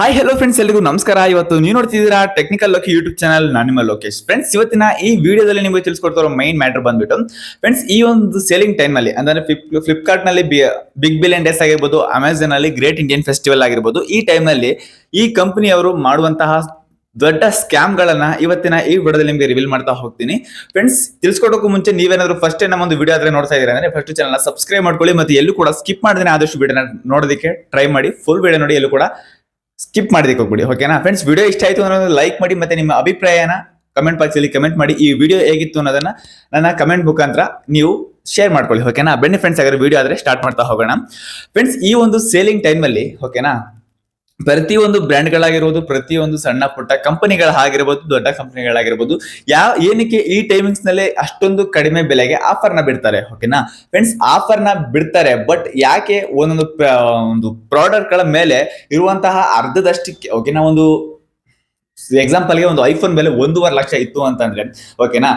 Hi hello friends ಎಲ್ಲರಿಗೂ ನಮಸ್ಕಾರ. ಇವತ್ತು ನೀವು ನೋಡ್ತಿದ್ದೀರಾ ಟೆಕ್ನಿಕಲ್ ಲೋಕಿ ಯೂಟ್ಯೂಬ್ ಚಾನಲ್ ನಾನು ನಿಮ್ಮ ಲೋಕೇಶ್. ಫ್ರೆಂಡ್ಸ್ ಇವತ್ತಿನ ಈ ವಿಡಿಯೋದಲ್ಲಿ ನಿಮಗೆ ತಿಳಿಸ್ಕೊಡ್ತಾರೋ ಮೈನ್ ಮ್ಯಾಟರ್ ಬಂದ್ಬಿಟ್ಟು ಫ್ರೆಂಡ್ಸ್ ಈ ಒಂದು ಸೇಲಿಂಗ್ ಟೈಮ್ ಅಲ್ಲಿ, ಅಂದ್ರೆ ಫ್ಲಿಪ್ಕಾರ್ಟ್ನಲ್ಲಿ ಬಿಗ್ ಬಿಲಿಯನ್ ಡೇಸ್ ಆಗಿರ್ಬೋದು ಅಮೆಝಾನ್ ಅಲ್ಲಿ ಗ್ರೇಟ್ ಇಂಡಿಯನ್ ಫೆಸ್ಟಿವಲ್ ಆಗಿರ್ಬೋದು, ಈ ಟೈಮ್ನಲ್ಲಿ ಈ ಕಂಪನಿಯವರು ಮಾಡುವಂತಹ ದೊಡ್ಡ ಸ್ಕ್ಯಾಮ್ ಗಳನ್ನ ಇವತ್ತಿನ ಈ ವಿಡಿಯೋದಲ್ಲಿ ನಿಮಗೆ ರಿವೀಲ್ ಮಾಡ್ತಾ ಹೋಗ್ತೀನಿ. ಫ್ರೆಂಡ್ಸ್ ತಿಳ್ಸ್ಕೊಡೋಕ್ಕೂ ಮುಂಚೆ ನೀವೇನಾದ್ರೂ ಫಸ್ಟ್ ನಮ್ಮ ಒಂದು ವಿಡಿಯೋ ಆದ್ರೆ ನೋಡ್ತಾ ಇದ್ದೀರಾ ಅಂದ್ರೆ ಫಸ್ಟ್ ಚಾನಲ್ ಸಬ್ಸ್ಕ್ರೈಬ್ ಮಾಡ್ಕೊಳ್ಳಿ. ಮತ್ತೆ ಎಲ್ಲೂ ಕೂಡ ಸ್ಕಿಪ್ ಮಾಡಿದ್ರೆ ಆದಷ್ಟು ವಿಡಿಯೋನ ನೋಡೋದಕ್ಕೆ ಟ್ರೈ ಮಾಡಿ. ಫುಲ್ ವಿಡಿಯೋ ನೋಡಿ ಎಲ್ಲೂ ಕೂಡ ಸ್ಕಿಪ್ ಮಾಡಿದಕ್ಕೆ ಹೋಗ್ಬಿಡಿ ಓಕೆನಾ ಫ್ರೆಂಡ್ಸ್ ವಿಡಿಯೋ ಇಷ್ಟ ಆಯ್ತು ಅನ್ನೋದು ಲೈಕ್ ಮಾಡಿ ಮತ್ತೆ ನಿಮ್ಮ ಅಭಿಪ್ರಾಯನ ಕಮೆಂಟ್ ಬಾಕ್ಸಲ್ಲಿ ಕಮೆಂಟ್ ಮಾಡಿ. ಈ ವಿಡಿಯೋ ಹೇಗಿತ್ತು ಅನ್ನೋದನ್ನ ನನ್ನ ಕಮೆಂಟ್ ಮುಖಾಂತರ ನೀವು ಶೇರ್ ಮಾಡ್ಕೊಳ್ಳಿ ಓಕೆನಾ ಬನ್ನಿ ಫ್ರೆಂಡ್ಸ್ ವಿಡಿಯೋ ಆದರೆ ಸ್ಟಾರ್ಟ್ ಮಾಡ್ತಾ ಹೋಗೋಣ. ಫ್ರೆಂಡ್ಸ್ ಈ ಒಂದು ಸೇಲಿಂಗ್ ಟೈಮಲ್ಲಿ ಓಕೆನಾ ಪ್ರತಿಯೊಂದು ಬ್ರ್ಯಾಂಡ್ಗಳಾಗಿರ್ಬೋದು, ಪ್ರತಿಯೊಂದು ಸಣ್ಣ ಪುಟ್ಟ ಕಂಪನಿಗಳಾಗಿರ್ಬೋದು ದೊಡ್ಡ ಕಂಪನಿಗಳಾಗಿರ್ಬೋದು ಯಾವ ಏನಕ್ಕೆ ಈ ಟೈಮಿಂಗ್ಸ್ನಲ್ಲಿ ಅಷ್ಟೊಂದು ಕಡಿಮೆ ಬೆಲೆಗೆ ಆಫರ್ನ ಬಿಡ್ತಾರೆ ಓಕೆನಾ ಫ್ರೆಂಡ್ಸ್ ಆಫರ್ನ ಬಿಡ್ತಾರೆ ಬಟ್ ಯಾಕೆ ಒಂದೊಂದು ಒಂದು ಪ್ರಾಡಕ್ಟ್ಗಳ ಮೇಲೆ ಇರುವಂತಹ ಅರ್ಧದಷ್ಟಕ್ಕೆ ಓಕೆನಾ ಒಂದು ಎಕ್ಸಾಂಪಲ್ಗೆ ಒಂದು ಐಫೋನ್ ಬೆಲೆ ಒಂದೂವರೆ ಲಕ್ಷ ಇತ್ತು ಅಂತಂದ್ರೆ ಓಕೆನಾ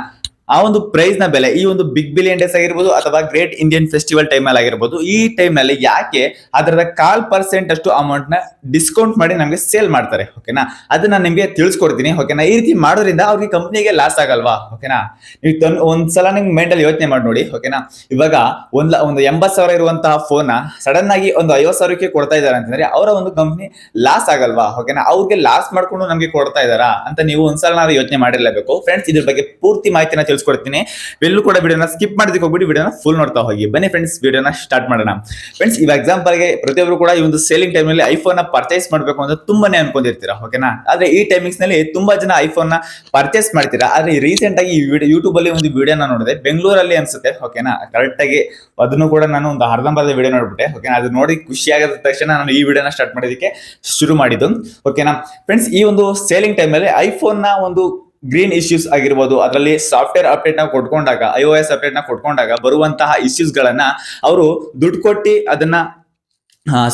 ಆ ಒಂದು ಪ್ರೈಸ್ನ ಬೆಲೆ ಈ ಒಂದು ಬಿಗ್ ಬಿಲಿಯನ್ ಡೇಸ್ ಆಗಿರ್ಬೋದು ಅಥವಾ ಗ್ರೇಟ್ ಇಂಡಿಯನ್ ಫೆಸ್ಟಿವಲ್ ಟೈಮ್ ಅಲ್ಲಿ ಆಗಿರ್ಬೋದು, ಈ ಟೈಮ್ನಲ್ಲಿ ಯಾಕೆ ಅದರದ ಕಾಲ್ ಪರ್ಸೆಂಟ್ ಅಷ್ಟು ಅಮೌಂಟ್ನ ಡಿಸ್ಕೌಂಟ್ ಮಾಡಿ ನಮಗೆ ಸೇಲ್ ಮಾಡ್ತಾರೆ ಓಕೆನಾ ಅದನ್ನ ನಿಮಗೆ ತಿಳಿಸ್ಕೊಡ್ತೀನಿ ಓಕೆನಾ ಈ ರೀತಿ ಮಾಡೋದ್ರಿಂದ ಅವ್ರಿಗೆ ಕಂಪ್ನಿಗೆ ಲಾಸ್ ಆಗಲ್ವಾ ಓಕೆನಾ ನೀವು ಒಂದ್ಸಲ ನಿಮ್ಗೆ ಮೈಂಡ್ ಅಲ್ಲಿ ಯೋಚನೆ ಮಾಡಿ ನೋಡಿ ಓಕೆನಾ ಇವಾಗ ಒಂದ್ ಒಂದು ಎಂಬತ್ ಸಾವಿರ ಇರುವಂತಹ ಫೋನ್ ಸಡನ್ ಆಗಿ ಒಂದು ಐವತ್ ಸಾವಿರಕ್ಕೆ ಕೊಡ್ತಾ ಇದಾರೆ ಅಂತಂದ್ರೆ ಅವರ ಒಂದು ಕಂಪ್ನಿ ಲಾಸ್ ಆಗಲ್ವಾ ಓಕೆನಾ ಅವ್ರಿಗೆ ಲಾಸ್ ಮಾಡ್ಕೊಂಡು ನಮ್ಗೆ ಕೊಡ್ತಾ ಇದಾರಾ ಅಂತ ನೀವು ಒಂದ್ಸಲ ನಾವು ಯೋಚನೆ ಮಾಡಿರ್ಲೇಬೇಕು. ಫ್ರೆಂಡ್ಸ್ ಇದ್ರ ಬಗ್ಗೆ ಪೂರ್ತಿ ಮಾಹಿತಿನ ತಿಳಿಸ್ಕೊಡ್ತೀನಿ ಎಲ್ಲೂ ಕೂಡ ವಿಡಿಯೋನ ಸ್ಕಿಪ್ ಮಾಡೋದಕ್ಕೆ ಹೋಗ್ಬಿಟ್ಟು ವಿಡಿಯೋನ ಫುಲ್ ನೋಡ್ತಾ ಹೋಗಿ. ಬನ್ನಿ ಫ್ರೆಂಡ್ಸ್ ವಿಡಿಯೋನ ಸ್ಟಾರ್ಟ್ ಮಾಡೋಣ. ಫ್ರೆಂಡ್ಸ್ ಇವಾಗ ಎಕ್ಸಾಂಪಲ್ಗೆ ಪ್ರತಿಯೊಬ್ಬರು ಕೂಡ ಈ ಒಂದು ಸೇಲಿಂಗ್ ಟೈಮ್ನಲ್ಲಿ ಐಫೋನ್ನ ಪರ್ಚೇಸ್ ಮಾಡಬೇಕು ಅಂತ ತುಂಬಾನೇ ಅನ್ಕೊಂಡಿರ್ತೀರಾ ಓಕೆನಾ ಆದ್ರೆ ಈ ಟೈಮಿಂಗ್ಸ್ನಲ್ಲಿ ತುಂಬಾ ಜನ ಐಫೋನ್ನ ಪರ್ಚೇಸ್ ಮಾಡ್ತೀರಾ. ಆದ್ರೆ ರೀಸೆಂಟ್ ಆಗಿ ಈ ವಿಡಿಯೋ ಯೂಟ್ಯೂಬ್ ಅಲ್ಲಿ ಒಂದು ವಿಡಿಯೋನ ನೋಡಿದೆ ಬೆಂಗಳೂರಲ್ಲಿ ಅನ್ಸುತ್ತೆ ಓಕೆನಾ ಕರೆಕ್ಟ್ ಆಗಿ ಅದನ್ನು ಕೂಡ ನಾನು ಒಂದು ಅರ್ಧಂಬರ್ಧ ವಿಡಿಯೋ ನೋಡ್ಬಿಟ್ಟೆ ಓಕೆನಾ ಅದು ನೋಡಿ ಖುಷಿ ಆಗದ ತಕ್ಷಣ ನಾನು ಈ ವಿಡಿಯೋನ ಸ್ಟಾರ್ಟ್ ಮಾಡೋದಕ್ಕೆ ಶುರು ಮಾಡಿದ್ದು ಓಕೆನಾ ಫ್ರೆಂಡ್ಸ್ ಈ ಒಂದು ಸೇಲಿಂಗ್ ಟೈಮ್ ಅಲ್ಲಿ ಐಫೋನ್ನ ಒಂದು ಗ್ರೀನ್ ಇಶ್ಯೂಸ್ ಆಗಿರ್ಬೋದು, ಅದರಲ್ಲಿ ಸಾಫ್ಟ್ವೇರ್ ಅಪ್ಡೇಟ್ನ ಕೊಟ್ಕೊಂಡಾಗ ಐ ಓ ಎಸ್ ಅಪ್ಡೇಟ್ನ ಕೊಟ್ಕೊಂಡಾಗ ಬರುವಂತಹ ಇಶ್ಯೂಸ್ ಗಳನ್ನ ಅವರು ದುಡ್ಡು ಕೊಟ್ಟು ಅದನ್ನ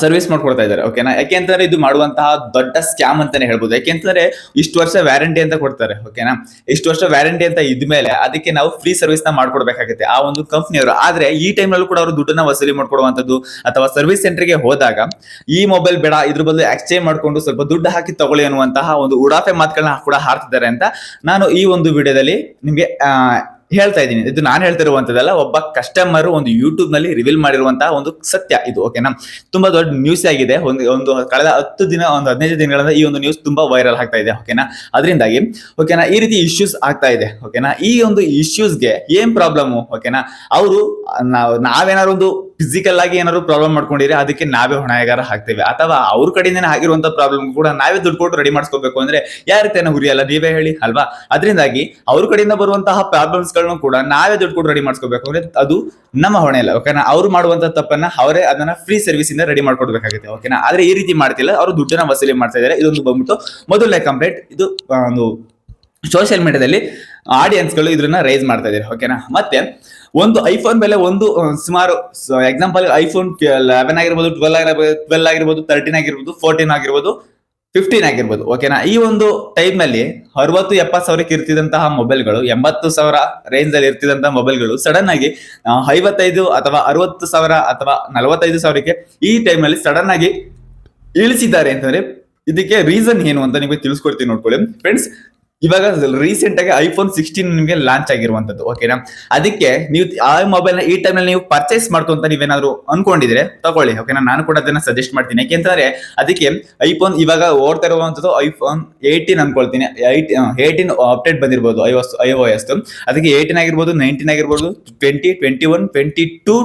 ಸರ್ವಿಸ್ ಮಾಡ್ಕೊಡ್ತಾ ಇದ್ದಾರೆ ಓಕೆನಾ ಯಾಕೆಂತಂದ್ರೆ ಇದು ಮಾಡುವಂತಹ ದೊಡ್ಡ ಸ್ಕ್ಯಾಮ್ ಅಂತಾನೆ ಹೇಳ್ಬೋದು. ಯಾಕೆಂತಂದ್ರೆ ಇಷ್ಟು ವರ್ಷ ವ್ಯಾರಂಟಿ ಅಂತ ಕೊಡ್ತಾರೆ ಓಕೆನಾ ಇಷ್ಟು ವರ್ಷ ವ್ಯಾರಂಟಿ ಅಂತ ಇದ್ಮೇಲೆ ಅದಕ್ಕೆ ನಾವು ಫ್ರೀ ಸರ್ವಿಸ್ನ ಮಾಡ್ಕೊಡ್ಬೇಕಾಗುತ್ತೆ ಆ ಒಂದು ಕಂಪ್ನಿಯವರು ಆದ್ರೆ ಈ ಟೈಮ್ ನಲ್ಲೂ ಕೂಡ ಅವರು ದುಡ್ಡನ್ನ ವಸೂಲಿ ಮಾಡ್ಕೊಡುವಂತದ್ದು ಅಥವಾ ಸರ್ವಿಸ್ ಸೆಂಟರ್ಗೆ ಹೋದಾಗ ಈ ಮೊಬೈಲ್ ಬೇಡ, ಇದ್ರ ಬದಲು ಎಕ್ಸ್ಚೇಂಜ್ ಮಾಡ್ಕೊಂಡು ಸ್ವಲ್ಪ ದುಡ್ಡು ಹಾಕಿ ತಗೊಳ್ಳಿ ಅನ್ನುವಂತಹ ಒಂದು ಉಡಾಫೆ ಮಾತುಗಳನ್ನ ಕೂಡ ಹಾರ್ತಿದ್ದಾರೆ ಅಂತ ನಾನು ಈ ಒಂದು ವಿಡಿಯೋದಲ್ಲಿ ನಿಮ್ಗೆ ಹೇಳ್ತಾ ಇದ್ದೀನಿ. ಇದು ನಾನು ಹೇಳ್ತಿರುವಂತದ್ದಲ್ಲ ಒಬ್ಬ ಕಸ್ಟಮರ್ ಒಂದು ಯೂಟ್ಯೂಬ್ನಲ್ಲಿ ರಿವೀಲ್ ಮಾಡಿರುವಂತಹ ಒಂದು ಸತ್ಯ ಇದು ಓಕೆನಾ ತುಂಬಾ ದೊಡ್ಡ ನ್ಯೂಸ್ ಆಗಿದೆ. ಒಂದು ಒಂದು ಕಳೆದ ಹತ್ತು ದಿನ, ಒಂದು ಹದಿನೈದು ದಿನಗಳಿಂದ ಈ ಒಂದು ನ್ಯೂಸ್ ತುಂಬಾ ವೈರಲ್ ಆಗ್ತಾ ಇದೆ ಓಕೆನಾ ಅದರಿಂದಾಗಿ ಓಕೆನಾ ಈ ರೀತಿ ಇಶ್ಯೂಸ್ ಆಗ್ತಾ ಇದೆ ಓಕೆನಾ ಈ ಒಂದು ಇಶ್ಯೂಸ್ಗೆ ಏನ್ ಪ್ರಾಬ್ಲಮ್ ಓಕೆನಾ ಅವರು ನಾವು ನಾವೇನಾದ್ರು ಒಂದು ಫಿಸಿಕಲ್ ಆಗಿ ಏನಾದ್ರು ಪ್ರಾಬ್ಲಮ್ ಮಾಡ್ಕೊಂಡಿರಿ, ಅದಕ್ಕೆ ನಾವೇ ಹೊಣೆಗಾರ ಹಾಕ್ತೇವೆ ಅಥವಾ ಅವ್ರ ಕಡೆಯಿಂದನೇ ಆಗಿರುವಂತ ಪ್ರಾಬ್ಲಮ್ ಕೂಡ ನಾವೇ ದುಡ್ಡು ಕೊಟ್ಟು ರೆಡಿ ಮಾಡಿಸ್ಕೋಬೇಕು ಅಂದ್ರೆ ಯಾರ ಹುರಿ ಹುರಿಯಲ್ಲ ನೀವೇ ಹೇಳಿ, ಅಲ್ವಾ? ಅದರಿಂದಾಗಿ ಅವ್ರ ಕಡೆಯಿಂದ ಬರುವಂತಹ ಪ್ರಾಬ್ಲಮ್ಸ್ಗಳನ್ನು ಕೂಡ ನಾವೇ ದುಡ್ಡು ಕೊಟ್ಟು ರೆಡಿ ಮಾಡಿಸ್ಕೋಬೇಕು ಅಂದ್ರೆ ಅದು ನಮ್ಮ ಹೊಣೆ ಇಲ್ಲ ಓಕೆನಾ ಅವ್ರು ಮಾಡುವಂತ ತಪ್ಪನ್ನ ಅವರೇ ಅದನ್ನ ಫ್ರೀ ಸರ್ವಿಸ್ ಇಂದ ರೆಡಿ ಮಾಡ್ಕೊಡ್ಬೇಕಾಗುತ್ತೆ ಓಕೆನಾ ಆದ್ರೆ ಈ ರೀತಿ ಮಾಡ್ತಿಲ್ಲ, ಅವರು ದುಡ್ಡನ್ನ ವಸೂಲಿ ಮಾಡ್ತಾ ಇದ್ದಾರೆ. ಇದೊಂದು ಬಂದ್ಬಿಟ್ಟು ಮೊದಲನೇ ಕಂಪ್ಲೇಂಟ್ ಇದು ಒಂದು ಸೋಷಿಯಲ್ ಮೀಡಿಯಾದಲ್ಲಿ ಆಡಿಯನ್ಸ್ಗಳು ಇದನ್ನ ರೈಸ್ ಮಾಡ್ತಾ ಇದ್ದಾರೆ ಓಕೆನಾ ಮತ್ತೆ ಒಂದು ಐಫೋನ್ ಮೇಲೆ ಒಂದು ಸುಮಾರು ಎಕ್ಸಾಂಪಲ್ ಐಫೋನ್ ಲೆವೆನ್ ಆಗಿರ್ಬೋದು, ಟ್ವೆಲ್ ಆಗಿರ್ಬೋದು ಟ್ವೆಲ್ ಆಗಿರ್ಬೋದು ತರ್ಟೀನ್ ಆಗಿರ್ಬೋದು, ಫೋರ್ಟೀನ್ ಆಗಿರ್ಬೋದು, ಫಿಫ್ಟೀನ್ ಆಗಿರ್ಬೋದು ಓಕೆನಾ ಈ ಒಂದು ಟೈಮ್ನಲ್ಲಿ ಅರವತ್ತು, ಎಪ್ಪತ್ತು ಸಾವಿರಕ್ಕೆ ಇರ್ತಿದಂತಹ ಮೊಬೈಲ್ಗಳು ಎಂಬತ್ತು ಸಾವಿರ ರೇಂಜ್ ಅಲ್ಲಿ ಇರ್ತಿದಂತಹ ಮೊಬೈಲ್ಗಳು ಸಡನ್ ಆಗಿ ಐವತ್ತೈದು ಅಥವಾ ಅರವತ್ತು ಸಾವಿರ ಅಥವಾ ನಲವತ್ತೈದು ಸಾವಿರಕ್ಕೆ ಈ ಟೈಮ್ನಲ್ಲಿ ಸಡನ್ ಆಗಿ ಇಳಿಸಿದ್ದಾರೆ ಅಂತಂದ್ರೆ ಇದಕ್ಕೆ ರೀಸನ್ ಏನು ಅಂತ ನಿಮಗೆ ತಿಳಿಸ್ಕೊಡ್ತೀನಿ ನೋಡ್ಕೊಳ್ಳಿ. ಫ್ರೆಂಡ್ಸ್ ಇವಾಗ ರೀಸೆಂಟ್ ಆಗಿ ಐಫೋನ್ ಸಿಕ್ಸ್ಟೀನ್ ನಿಮಗೆ ಲಾಂಚ್ ಆಗಿರುವಂತದ್ದು ಓಕೆನಾ ಅದಕ್ಕೆ ನೀವು ಆ ಮೊಬೈಲ್ ಈ ಟೈಮ್ನಲ್ಲಿ ನೀವು ಪರ್ಚೇಸ್ ಮಾಡ್ಕೊಂತ ನೀವೇನಾದ್ರು ಅನ್ಕೊಂಡಿದ್ರೆ ತಗೊಳ್ಳಿ ಓಕೆನಾ ನಾನು ಕೂಡ ಅದನ್ನ ಸಜೆಸ್ಟ್ ಮಾಡ್ತೀನಿ. ಯಾಕೆಂತಂದ್ರೆ ಅದಕ್ಕೆ ಐಫೋನ್ ಇವಾಗ ಓಡ್ತಾ ಇರುವಂತದ್ದು ಐಫೋನ್ ಏಯ್ಟೀನ್ ಅನ್ಕೊಳ್ತೀನಿ. ಏಯ್ಟ್ ಏಯ್ಟೀನ್ ಅಪ್ಡೇಟ್ ಬಂದಿರ್ಬೋದು ಐ ಎಸ್ ಅದಕ್ಕೆ ಏಯ್ಟೀನ್ ಆಗಿರ್ಬೋದು ನೈನ್ಟೀನ್ ಆಗಿರ್ಬೋದು twenty twenty one twenty two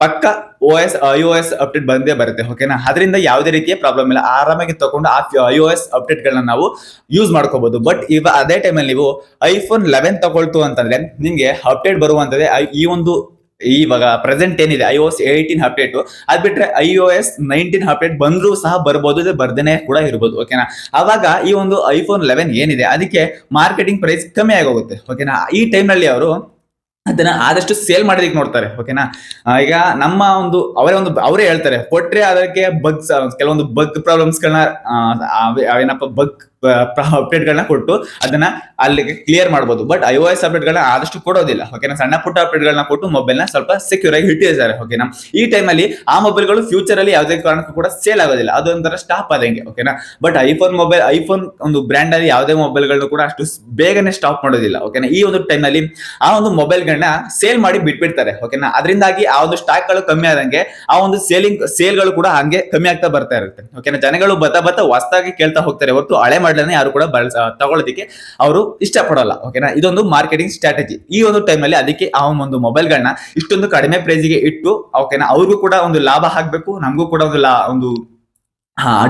ಪಕ್ಕ O S I O S update ಬಂದೇ ಬರುತ್ತೆ ಓಕೆನಾ ಅದರಿಂದ ಯಾವುದೇ ರೀತಿಯ ಪ್ರಾಬ್ಲಮ್ ಇಲ್ಲ. ಆರಾಮಾಗಿ ತಗೊಂಡು ಆ ಐ ಓ ಎಸ್ ಅಪ್ಡೇಟ್ಗಳನ್ನ ನಾವು ಯೂಸ್ ಮಾಡ್ಕೋಬಹುದು ಬಟ್ ಇವ, ಅದೇ ಟೈಮಲ್ಲಿ ನೀವು ಐಫೋನ್ ಲೆವೆನ್ ತಗೊಳ್ತು ಅಂತಂದ್ರೆ, ನಿಮಗೆ ಅಪ್ಡೇಟ್ ಬರುವಂಥದ್ದೇ ಐ- ಈ ಒಂದು, ಇವಾಗ ಪ್ರೆಸೆಂಟ್ ಏನಿದೆ ಐ ಓಸ್ ಏಯ್ಟೀನ್ ಅಪ್ಡೇಟ್ ಅದ್ ಬಿಟ್ರೆ I O S nineteen update ಬಂದರೂ ಸಹ ಬರ್ಬೋದು ಇದು ಬರ್ದೇನೆ ಕೂಡ ಇರ್ಬೋದು ಓಕೆನಾ ಅವಾಗ ಈ ಒಂದು ಐಫೋನ್ ಲೆವೆನ್ ಏನಿದೆ, ಅದಕ್ಕೆ ಮಾರ್ಕೆಟಿಂಗ್ ಪ್ರೈಸ್ ಕಮ್ಮಿ ಆಗೋಗುತ್ತೆ ಓಕೆನಾ ಈ ಟೈಮ್ನಲ್ಲಿ ನಲ್ಲಿ ಅವರು ಅದನ್ನ ಆದಷ್ಟು ಸೇಲ್ ಮಾಡೋದಕ್ಕೆ ನೋಡ್ತಾರೆ ಓಕೆನಾ ಈಗ ನಮ್ಮ ಒಂದು, ಅವರೇ ಒಂದು, ಅವರೇ ಹೇಳ್ತಾರೆ, ಕೊಟ್ರೆ ಅದಕ್ಕೆ ಬಗ್ಸ್ ಕೆಲವೊಂದು ಬಗ್ ಪ್ರಾಬ್ಲಮ್ಸ್ ಗಳನ್ನ ಏನಪ್ಪ ಬಗ್ ಅಪ್ಡೇಟ್ಗಳನ್ನ ಕೊಟ್ಟು ಅದನ್ನ ಅಲ್ಲಿಗೆ ಕ್ಲಿಯರ್ ಮಾಡಬಹುದು ಬಟ್ ಐ ಓ ಎಸ್ ಅಪ್ಡೇಟ್ಗಳನ್ನ ಆದಷ್ಟು ಕೊಡೋದಿಲ್ಲ. ಓಕೆನಾ ಸಣ್ಣ ಪುಟ್ಟ ಅಪ್ಡೇಟ್ಗಳನ್ನ ಕೊಟ್ಟು ಮೊಬೈಲ್ನ ಸ್ವಲ್ಪ ಸೆಕ್ಯೂರ್ ಆಗಿ ಇಟ್ಟಿದ್ದಾರೆ. ಓಕೆನಾ ಈ ಟೈಮಲ್ಲಿ ಆ ಮೊಬೈಲ್ಗಳು ಫ್ಯೂಚರ್ ಅಲ್ಲಿ ಯಾವುದೇ ಕಾರಣಕ್ಕೂ ಕೂಡ ಸೇಲ್ ಆಗೋದಿಲ್ಲ. ಅದೊಂಥರ ಸ್ಟಾಪ್ ಆದಂಗೆ. ಓಕೆನಾ ಬಟ್ ಐಫೋನ್ ಮೊಬೈಲ್ ಐಫೋನ್ ಒಂದು ಬ್ರ್ಯಾಂಡ್ ಅಲ್ಲಿ ಯಾವುದೇ ಮೊಬೈಲ್ಗಳನ್ನು ಕೂಡ ಅಷ್ಟು ಬೇಗನೆ ಸ್ಟಾಪ್ ಮಾಡೋದಿಲ್ಲ. ಓಕೆನಾ ಈ ಒಂದು ಟೈಮಲ್ಲಿ ಆ ಒಂದು ಮೊಬೈಲ್ಗಳನ್ನ ಸೇಲ್ ಮಾಡಿ ಬಿಟ್ಬಿಡ್ತಾರೆ. ಓಕೆನಾ ಅದರಿಂದಾಗಿ ಆ ಒಂದು ಸ್ಟಾಕ್ಗಳು ಕಮ್ಮಿ ಆದಂಗೆ ಆ ಒಂದು ಸೇಲಿಂಗ್ ಸೇಲ್ಗಳು ಕೂಡ ಹಂಗೆ ಕಮ್ಮಿ ಆಗ್ತಾ ಬರ್ತಾ ಇರುತ್ತೆ. ಓಕೆನಾ ಜನಗಳು ಬತ್ತ ಬತ್ತ ಹೊಸದಾಗಿ ಕೇಳ್ತಾ ಹೋಗ್ತಾರೆ. ಹೊರತು ಹಳೆ ಮಾಡಲನ್ನ ಯಾರು ಕೂಡ ಬಳಸ ತಗೊಳ್ಳೋದಕ್ಕೆ ಅವರು ಇಷ್ಟಪಡಲ್ಲ ಓಕೆನಾ ಇದೊಂದು ಮಾರ್ಕೆಟಿಂಗ್ ಸ್ಟ್ರಾಟಜಿ. ಈ ಒಂದು ಟೈಮಲ್ಲಿ ಅದಕ್ಕೆ ಆ ಒಂದು ಮೊಬೈಲ್ಗಳನ್ನ ಇಷ್ಟೊಂದು ಕಡಿಮೆ ಪ್ರೈಸ್ಗೆ ಇಟ್ಟು ಓಕೆನಾ ಅವ್ರಿಗೂ ಕೂಡ ಒಂದು ಲಾಭ ಆಗ್ಬೇಕು, ನಮಗೂ ಕೂಡ ಒಂದು ಲಾ, ಒಂದು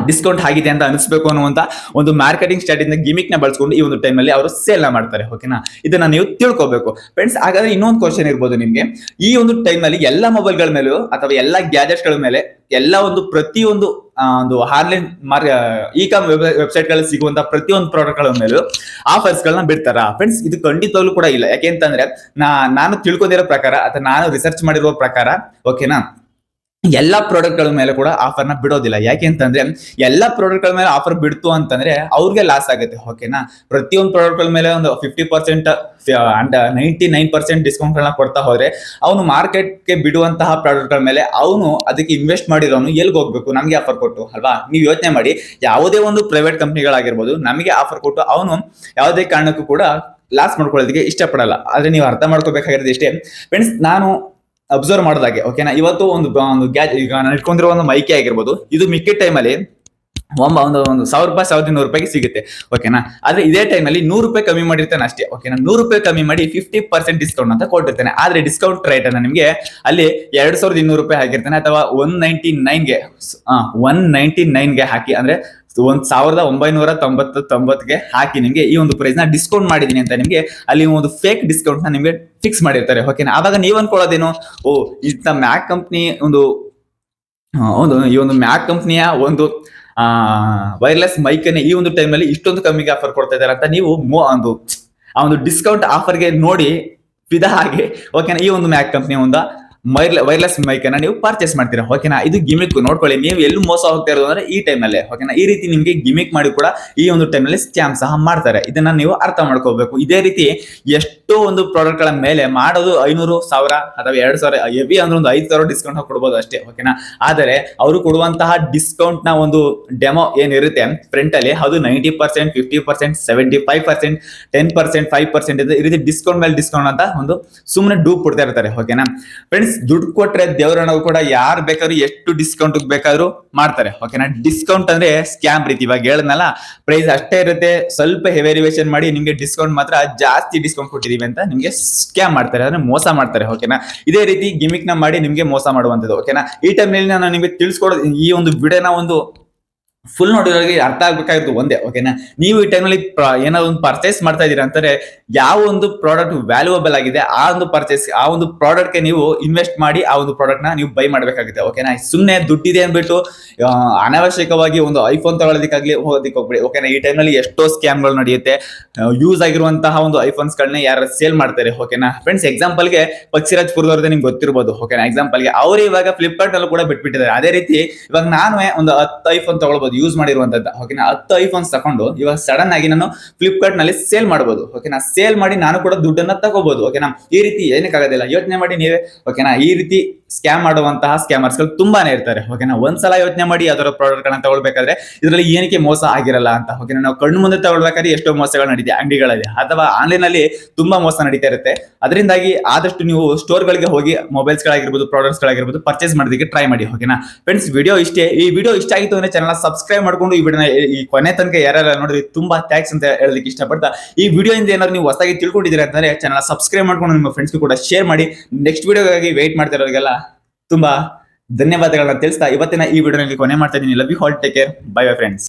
ಡಿಸ್ಕೌಂಟ್ ಆಗಿದೆ ಅಂತ ಅನಿಸ್ಬೇಕು ಅನ್ನುವಂತ ಒಂದು ಮಾರ್ಕೆಟಿಂಗ್ ಸ್ಟ್ರಾಟಜಿನ ಗಿಮಿಕ್ನ ಬಳಸ್ಕೊಂಡು ಈ ಒಂದು ಟೈಮಲ್ಲಿ ಅವರು ಸೇಲ್ನ ಮಾಡ್ತಾರೆ ಓಕೆನಾ ಇದನ್ನ ನೀವು ತಿಳ್ಕೊಬೇಕು. ಫ್ರೆಂಡ್ಸ್ ಹಾಗಾದ್ರೆ ಇನ್ನೊಂದು ಕ್ವಶನ್ ಇರ್ಬೋದು ನಿಮ್ಗೆ. ಈ ಒಂದು ಟೈಮಲ್ಲಿ ಎಲ್ಲ ಮೊಬೈಲ್ಗಳ ಮೇಲೂ ಅಥವಾ ಎಲ್ಲ ಗ್ಯಾಜೆಟ್ಸ್ಗಳ ಮೇಲೆ ಎಲ್ಲ ಒಂದು ಪ್ರತಿಯೊಂದು ಒಂದು ಆನ್ಲೈನ್ ಮಾರ್ ಇ ಕಾಮ್ ವೆಬ್ಸೈಟ್ಗಳಲ್ಲಿ ಸಿಗುವಂತ ಪ್ರತಿಯೊಂದು ಪ್ರಾಡಕ್ಟ್ಗಳ ಮೇಲೂ ಆಫರ್ಸ್ ಗಳನ್ನ ಬಿಡ್ತಾರ? ಫ್ರೆಂಡ್ಸ್ ಇದು ಖಂಡಿತವಾಗ್ಲೂ ಕೂಡ ಇಲ್ಲ. ಯಾಕೆಂತಂದ್ರೆ ನಾ, ನಾನು ತಿಳ್ಕೊಂಡಿರೋ ಪ್ರಕಾರ ಅಥವಾ ನಾನು ರಿಸರ್ಚ್ ಮಾಡಿರುವ ಪ್ರಕಾರ ಓಕೆನಾ ಎಲ್ಲಾ ಪ್ರಾಡಕ್ಟ್ಗಳ ಮೇಲೆ ಕೂಡ ಆಫರ್ನ ಬಿಡೋದಿಲ್ಲ. ಯಾಕೆ ಅಂತಂದ್ರೆ, ಎಲ್ಲ ಪ್ರಾಡಕ್ಟ್ಗಳ ಮೇಲೆ ಆಫರ್ ಬಿಡ್ತು ಅಂತಂದ್ರೆ ಅವ್ರಿಗೆ ಲಾಸ್ ಆಗುತ್ತೆ ಓಕೆನಾ ಪ್ರತಿಯೊಂದು ಪ್ರಾಡಕ್ಟ್ಗಳ ಮೇಲೆ ಒಂದು fifty percent and ninety nine percent discount ಗಳನ್ನ ಕೊಡ್ತಾ ಹೋದ್ರೆ, ಅವನು ಮಾರ್ಕೆಟ್ಗೆ ಬಿಡುವಂತಹ ಪ್ರಾಡಕ್ಟ್ಗಳ ಮೇಲೆ ಅವನು ಅದಕ್ಕೆ ಇನ್ವೆಸ್ಟ್ ಮಾಡಿರೋನು ಎಲ್ಲಿಗೆ ಹೋಗ್ಬೇಕು? ನಮಗೆ ಆಫರ್ ಕೊಟ್ಟು, ಅಲ್ವಾ? ನೀವು ಯೋಚನೆ ಮಾಡಿ, ಯಾವುದೇ ಒಂದು ಪ್ರೈವೇಟ್ ಕಂಪ್ನಿಗಳಾಗಿರ್ಬೋದು ನಮಗೆ ಆಫರ್ ಕೊಟ್ಟು ಅವನು ಯಾವುದೇ ಕಾರಣಕ್ಕೂ ಕೂಡ ಲಾಸ್ ಮಾಡ್ಕೊಳ್ಳೋದಕ್ಕೆ ಇಷ್ಟಪಡಲ್ಲ. ಆದರೆ ನೀವು ಅರ್ಥ ಮಾಡ್ಕೋಬೇಕಾಗಿರೋದು ಇಷ್ಟೇ. ಫ್ರೆಂಡ್ಸ್ ನಾನು ಅಬ್ಸರ್ವ್ ಮಾಡಿದಾಗೆ ಓಕೆನಾ ಇವತ್ತು ಒಂದು ಒಂದು ಗ್ಯಾಜ್ ಈಗ ನಾನು ಇಟ್ಕೊಂಡಿರೋ ಒಂದು ಮೈಕೆ ಆಗಿರ್ಬೋದು. ಇದು ಮಿಕ್ಕಿದ ಟೈಮಲ್ಲಿ ಒಂಬ ಒಂದು ಒಂದು ಸಾವಿರ ರೂಪಾಯಿ, ಸಾವಿರದ ಇನ್ನೂರು ರೂಪಾಯಿಗೆ ಸಿಗುತ್ತೆ ಓಕೆನಾ ಆದ್ರೆ ಇದೇ ಟೈಮಲ್ಲಿ ನೂರು ರೂಪಾಯಿ ಕಮ್ಮಿ ಮಾಡಿರ್ತಾನೆ ಅಷ್ಟೇ ಓಕೆನಾ ನೂರು ರೂಪಾಯಿ ಕಮ್ಮಿ ಮಾಡಿ ಫಿಫ್ಟಿ ಪರ್ಸೆಂಟ್ ಡಿಸ್ಕೌಂಟ್ ಅಂತ ಕೊಟ್ಟಿರ್ತಾನೆ. ಆದ್ರೆ ಡಿಸ್ಕೌಂಟ್ ರೇಟ್ ಅನ್ನ ನಿಮಗೆ ಅಲ್ಲಿ ಎರಡ್ ಸಾವಿರದ ಇನ್ನೂರು ರೂಪಾಯಿ ಹಾಕಿರ್ತಾನೆ, ಅಥವಾ ಒನ್ ನೈಂಟಿ ನೈನ್ಗೆ ಒನ್ ನೈಂಟಿ ನೈನ್ಗೆ ಹಾಕಿ, ಅಂದ್ರೆ ಒಂದ್ ಸಾವಿರದ ಒಂಬೈನೂರ ತೊಂಬತ್ತು ತೊಂಬತ್ತಿಗೆ ಹಾಕಿ ನಿಮಗೆ ಈ ಒಂದು ಪ್ರೈಸ್ನ ಡಿಸ್ಕೌಂಟ್ ಮಾಡಿದೀನಿ ಅಂತ ನಿಮಗೆ ಅಲ್ಲಿ ಒಂದು ಫೇಕ್ ಡಿಸ್ಕೌಂಟ್ನ ನಿಮಗೆ ಫಿಕ್ಸ್ ಮಾಡಿರ್ತಾರೆ ಓಕೆನಾ ಆವಾಗ ನೀವ್ ಅನ್ಕೊಳ್ಳೋದೇನು? ಓ, ಇಂಥ ಮ್ಯಾಕ್ ಕಂಪ್ನಿ ಒಂದು ಒಂದು, ಈ ಒಂದು ಮ್ಯಾಕ್ ಕಂಪ್ನಿಯ ಒಂದು, ಆ ವೈರ್ಲೆಸ್ ಮೈಕ್ ಈ ಒಂದು ಟೈಮಲ್ಲಿ ಇಷ್ಟೊಂದು ಕಮ್ಮಿಗೆ ಆಫರ್ ಕೊಡ್ತಾ ಇದಾರೆ ಅಂತ ನೀವು ಒಂದು, ಆ ಒಂದು ಡಿಸ್ಕೌಂಟ್ ಆಫರ್ಗೆ ನೋಡಿ ಫಿದಾ ಹಾಗೆ ಓಕೆನಾ ಈ ಒಂದು ಮ್ಯಾಕ್ ಕಂಪ್ನಿ ಒಂದು ವೈರ್ಲೆ ವೈರ್ಲೆಸ್ ಮೈಕ್ ಅನ್ನ ನೀವು ಪರ್ಚೇಸ್ ಮಾಡ್ತೀರಾ. ಓಕೆನಾ ಇದು ಗಿಮಿಕ್ ನೋಡ್ಕೊಳ್ಳಿ. ನೀವು ಎಲ್ಲಿ ಮೋಸ ಹೋಗ್ತಾ ಇರೋದು ಅಂದ್ರೆ ಈ ಟೈಮಲ್ಲೇ ಓಕೆನಾ ಈ ರೀತಿ ನಿಮಗೆ ಗಿಮಿಕ್ ಮಾಡಿ ಕೂಡ ಈ ಒಂದು ಟೈಮಲ್ಲಿ ಸ್ಕ್ಯಾಮ್ ಸಹ ಮಾಡ್ತಾರೆ. ಇದನ್ನ ನೀವು ಅರ್ಥ ಮಾಡ್ಕೋಬೇಕು. ಇದೇ ರೀತಿ ಎಷ್ಟೋ ಒಂದು ಪ್ರಾಡಕ್ಟ್ಗಳ ಮೇಲೆ ಮಾಡೋದು ಐನೂರು ಸಾವಿರ ಅಥವಾ ಎರಡು ಸಾವಿರ ಎವಿ ಅಂದ್ರೆ ಒಂದು ಐದು ಸಾವಿರ ಡಿಸ್ಕೌಂಟ್ ಕೊಡ್ಬೋದು ಅಷ್ಟೇ. ಓಕೆನಾ ಆದರೆ ಅವರು ಕೊಡುವಂತಹ ಡಿಸ್ಕೌಂಟ್ನ ಒಂದು ಡೆಮೋ ಏನಿರುತ್ತೆ? ಫ್ರಂಟ್ ಅಲ್ಲಿ ಅದು ninety percent fifty percent seventy five percent ten percent five percent ಈ ರೀತಿ ಡಿಸ್ಕೌಂಟ್ ಮೇಲೆ ಡಿಸ್ಕೌಂಟ್ ಅಂತ ಒಂದು ಸುಮ್ಮನೆ ಡೂಪ್ ಕೊಡ್ತಾ ಇರ್ತಾರೆ. ಓಕೆನಾ ಫ್ರೆಂಡ್ಸ್ ದುಡ್ಡು ಕೊಟ್ರೆ ದೇವರನ್ನ ಕೂಡ ಯಾರು ಬೇಕಾದ್ರೂ ಎಷ್ಟು ಡಿಸ್ಕೌಂಟ್ ಬೇಕಾದ್ರೂ ಮಾಡ್ತಾರೆ. ಓಕೆನಾ ಡಿಸ್ಕೌಂಟ್ ಅಂದ್ರೆ ಸ್ಕ್ಯಾಮ್ ರೀತಿ. ಇವಾಗ ಹೇಳದ್ನಲ್ಲ ಪ್ರೈಸ್ ಅಷ್ಟೇ ಇರುತ್ತೆ. ಸ್ವಲ್ಪ ಹೆವೆರಿವೇಶನ್ ಮಾಡಿ ನಿಮ್ಗೆ ಡಿಸ್ಕೌಂಟ್ ಮಾತ್ರ ಜಾಸ್ತಿ ಡಿಸ್ಕೌಂಟ್ ಕೊಟ್ಟಿದೀವಿ ಅಂತ ನಿಮ್ಗೆ ಸ್ಕ್ಯಾಮ್ ಮಾಡ್ತಾರೆ. ಅಂದ್ರೆ ಮೋಸ ಮಾಡ್ತಾರೆ. ಓಕೆನಾ ಇದೇ ರೀತಿ ಗಿಮಿಕ್ನ ಮಾಡಿ ನಿಮ್ಗೆ ಮೋಸ ಮಾಡುವಂತದ್ದು ಓಕೆನಾ ಈ ಟೈಮ್ನಲ್ಲಿ ನಾನು ನಿಮ್ಗೆ ತಿಳಿಸ್ಕೊಡೋದು ಈ ಒಂದು ವಿಡಿಯೋನ ಒಂದು ಫುಲ್ ನೋಡಿದವರಿಗೆ ಅರ್ಥ ಆಗ್ಬೇಕಾಗಿರೋದು ಒಂದೇ ಓಕೆನಾ ನೀವು ಈ ಟೈಮಲ್ಲಿ ಏನಾದ್ರು ಒಂದು ಪರ್ಚೇಸ್ ಮಾಡ್ತಾ ಇದೀರಾ ಅಂತಾರೆ ಯಾವ ಒಂದು ಪ್ರಾಡಕ್ಟ್ ವ್ಯಾಲ್ಯೂಯಬಲ್ ಆಗಿದೆ, ಆ ಒಂದು ಪರ್ಚೇಸ್ ಆ ಒಂದು ಪ್ರಾಡಕ್ಟ್ಗೆ ನೀವು ಇನ್ವೆಸ್ಟ್ ಮಾಡಿ ಆ ಒಂದು ಪ್ರಾಡಕ್ಟ್ನ ನೀವು ಬೈ ಮಾಡಬೇಕಾಗುತ್ತೆ ಓಕೆನಾ ಸುಮ್ಮನೆ ದುಡ್ಡಿದೆ ಅಂದ್ಬಿಟ್ಟು ಅನಾವಶ್ಯಕವಾಗಿ ಒಂದು ಐಫೋನ್ ತಗೊಳ್ಳೋದಕ್ಕಾಗಲಿ ಹೋಗೋದಕ್ಕೆ ಹೋಗ್ಬಿಡಿ ಓಕೆನಾ ಈ ಟೈಮ್ನಲ್ಲಿ ಎಷ್ಟೋ ಸ್ಕ್ಯಾಮ್ಗಳು ನಡೆಯುತ್ತೆ. ಯೂಸ್ ಆಗಿರುವಂತಹ ಒಂದು ಐಫೋನ್ಸ್ ಗಳನ್ನ ಯಾರು ಸೇಲ್ ಮಾಡ್ತಾರೆ ಓಕೆನಾ ಫ್ರೆಂಡ್ಸ್ ಎಕ್ಸಾಂಪಲ್ಗೆ ಪಕ್ಷಿರಾಜ್ ಪುರದವ್ರದ್ದು ನಿಮ್ಗೆ ಗೊತ್ತಿರ್ಬೋದು ಓಕೆನಾ ಎಕ್ಸಾಂಪಲ್ಗೆ ಅವರು ಇವಾಗ ಫ್ಲಿಪ್ಕಾರ್ಟ್ ಅಲ್ಲೂ ಕೂಡ ಬಿಟ್ಬಿಟ್ಟಿದ್ದಾರೆ. ಅದೇ ರೀತಿ ಇವಾಗ ನಾನು ಒಂದು ಹತ್ತು ಐಫೋನ್ ತಗೊಳ್ಬೋದು. ಯೂಸ್ ಮಾಡಿರುವಂತದ್ದು. ಓಕೆನಾ ಹತ್ತು ಐಫೋನ್ಸ್ ತಗೊಂಡು ಇವಾಗ ಸಡನ್ ಆಗಿ ನಾನು ಫ್ಲಿಪ್ಕಾರ್ಟ್ನಲ್ಲಿ ಸೇಲ್ ಮಾಡಬಹುದು ಓಕೆನಾ ಸೇಲ್ ಮಾಡಿ ನಾನು ಕೂಡ ದುಡ್ಡನ್ನ ತಗೋಬಹುದು ಓಕೆನಾ ಈ ರೀತಿ ಏನಕ್ಕಾಗೋದಿಲ್ಲ ಯೋಚನೆ ಮಾಡಿ ನೀವೇ. ಓಕೆನಾ ಈ ರೀತಿ ಸ್ಕ್ಯಾಮ್ ಮಾಡುವಂತಹ ಸ್ಕ್ಯಾಮರ್ಸ್ಗಳು ತುಂಬಾನೇ ಇರ್ತಾರೆ. ಓಕೆನಾ ಒಂದ್ಸಲ ಯೋಚನೆ ಮಾಡಿ ಅದರ ಪ್ರಾಡಕ್ಟ್ ಗಳನ್ನ ತಗೊಳ್ಬೇಕಾದ್ರೆ ಇದರಲ್ಲಿ ಏನಕ್ಕೆ ಮೋಸ ಆಗಿರಲ್ಲ ಅಂತ. ಓಕೆನಾ ನಾವು ಕಣ್ಣು ಮುಂದೆ ತಗೊಳ್ಬೇಕಾದ್ರೆ ಎಷ್ಟೋ ಮೋಸಗಳು ನಡೀತಿದೆ, ಅಂಗಡಿಗಳಲ್ಲಿ. ಅಥವಾ ಆನ್ಲೈನ್ ಅಲ್ಲಿ ತುಂಬಾ ಮೋಸ ನಡೀತಾ ಇರುತ್ತೆ. ಅದರಿಂದಾಗಿ ಆದಷ್ಟು ನೀವು ಸ್ಟೋರ್ ಗಳಿಗೆ ಹೋಗಿ ಮೊಬೈಲ್ಸ್ ಗಳಾಗಿರ್ಬೋದು ಪ್ರಾಡಕ್ಟ್ಸ್ ಗಳಾಗಿರ್ಬೋದು ಪರ್ಚೇಸ್ ಮಾಡೋದಕ್ಕೆ ಟ್ರೈ ಮಾಡಿ. ಓಕೆನಾ ಫ್ರೆಂಡ್ಸ್ ವಿಡಿಯೋ ಇಷ್ಟೇ. ಈ ವಿಡಿಯೋ ಇಷ್ಟ ಆಗಿತ್ತು ಅಂದ್ರೆ ಚಾನಲ್ ಸಬ್ಸ್ಕ್ರೈಬ್ ಮಾಡ್ಕೊಂಡು ಈ ವಿಡಿಯೋನ ಈ ಕೊನೆ ತನಕ ಯಾರು ನೋಡಿದ್ರೆ, ತುಂಬಾ ಥ್ಯಾಂಕ್ಸ್ ಅಂತ ಹೇಳೋದಕ್ಕೆ ಇಷ್ಟಪಡ್ತಾ. ಈ ವಿಡಿಯೋ ಇಂದ ಏನಾದ್ರು ನೀವು ಹೊಸದಾಗಿ ತಿಳ್ಕೊಂಡಿದ್ದೀರಾ ಅಂತಂದ್ರೆ ಚಾನಲ್ ಸಬ್ಸ್ಕ್ರೈಬ್ ಮಾಡ್ಕೊಂಡು ನಿಮ್ಮ ಫ್ರೆಂಡ್ಸ್ ಕೂಡ ಶೇರ್ ಮಾಡಿ. ನೆಕ್ಸ್ಟ್ ವಿಡಿಯೋಗಾಗಿ ವೇಟ್ ಮಾಡ್ತಾ ಇರೋರಿಗೆಲ್ಲ ತುಂಬಾ ಧನ್ಯವಾದಗಳನ್ನ ತಿಳಿಸ್ತಾ ಇವತ್ತಿನ ಈ ವಿಡಿಯೋನಲ್ಲಿ ಕೊನೆ ಮಾಡ್ತಾ ಇದ್ದೀನಿ. Love you all take care bye bye friends